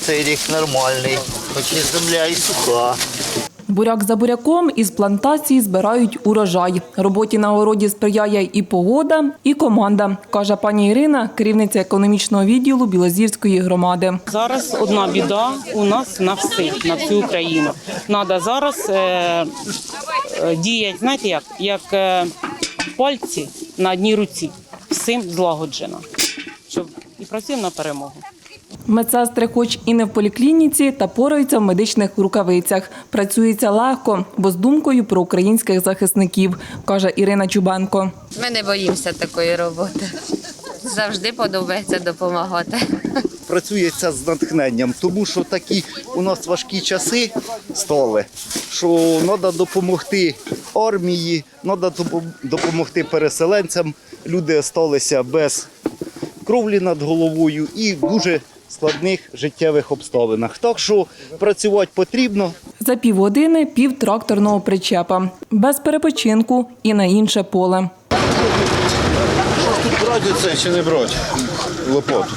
цей рік нормальний, хоч і земля і суха. Буряк за буряком із плантації збирають урожай. Роботі на городі сприяє і погода, і команда, каже пані Ірина, керівниця економічного відділу Білозірської громади. Зараз одна біда у нас на всіх, на всю Україну. Надо зараз е, е, діяти, знаєте як, як е, пальці на одній руці. Всім злагоджено. Щоб і працюємо на перемогу. Медсестри, хоч і не в поліклініці, та пораються в медичних рукавицях. Працюється легко, бо з думкою про українських захисників, каже Ірина Чубенко. Ми не боїмося такої роботи. Завжди подобається допомагати. працюється з натхненням, тому що такі у нас важкі часи стали, що треба допомогти армії, треба допомогти переселенцям. Люди залишилися без кровлі над головою і дуже складних життєвих обставинах. Так що працювати потрібно, За півгодини пів тракторного причепа, без перепочинку і на інше поле. Тут брати це чи не брати? Лопату.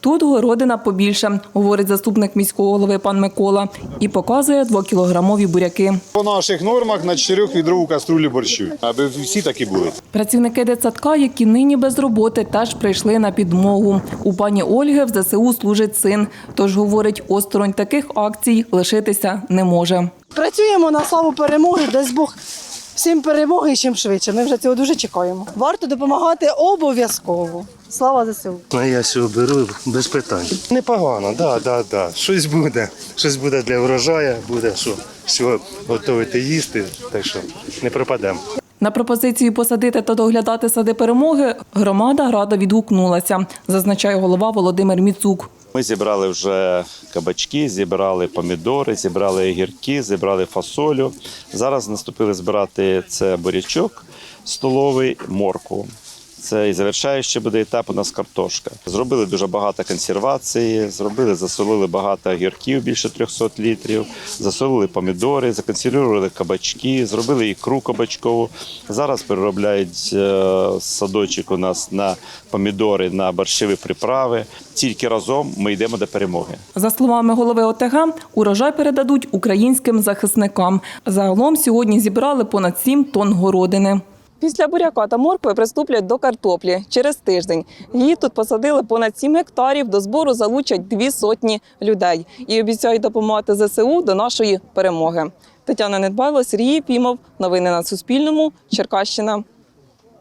Тут городина побільше, говорить заступник міського голови пан Микола, і показує двокілограмові буряки. По наших нормах на 4 відрову каструлі борщу, аби всі такі були. Працівники дитсадка, які нині без роботи, теж прийшли на підмогу. У пані Ольги в ЗСУ служить син. Тож говорить, осторонь таких акцій лишитися не може. Працюємо на славу перемоги, дасть Бог всім перемоги і чим швидше. Ми вже цього дуже чекаємо. Варто допомагати обов'язково. Слава ЗСУ! Ну, я цього беру без питань. Непогано, да, да, да. Щось буде. Щось буде для врожаю, буде що все готувати їсти, так що не пропадемо. На пропозицію посадити та доглядати сади перемоги громада рада відгукнулася, зазначає голова Володимир Міцук. Ми зібрали вже кабачки, зібрали помідори, зібрали огірки, зібрали фасолю. Зараз наступили збирати це бурячок столовий, моркву. Це і завершаючий буде етап у нас картошка. Зробили дуже багато консервації, зробили, засолили багато огірків, більше 300 літрів, засолили помідори, законсервували кабачки, зробили ікру кабачкову. Зараз переробляють е, садочок у нас на помідори, на борщові приправи. Тільки разом ми йдемо до перемоги. За словами голови ОТГ, урожай передадуть українським захисникам. Загалом сьогодні зібрали понад 7 тонн городини. Після буряка та моркви приступлять до картоплі через тиждень. Її тут посадили понад 7 гектарів. До збору залучать дві сотні людей і обіцяють допомагати ЗСУ до нашої перемоги. Тетяна Недбайло, Сергій Пімов. Новини на Суспільному. Черкащина.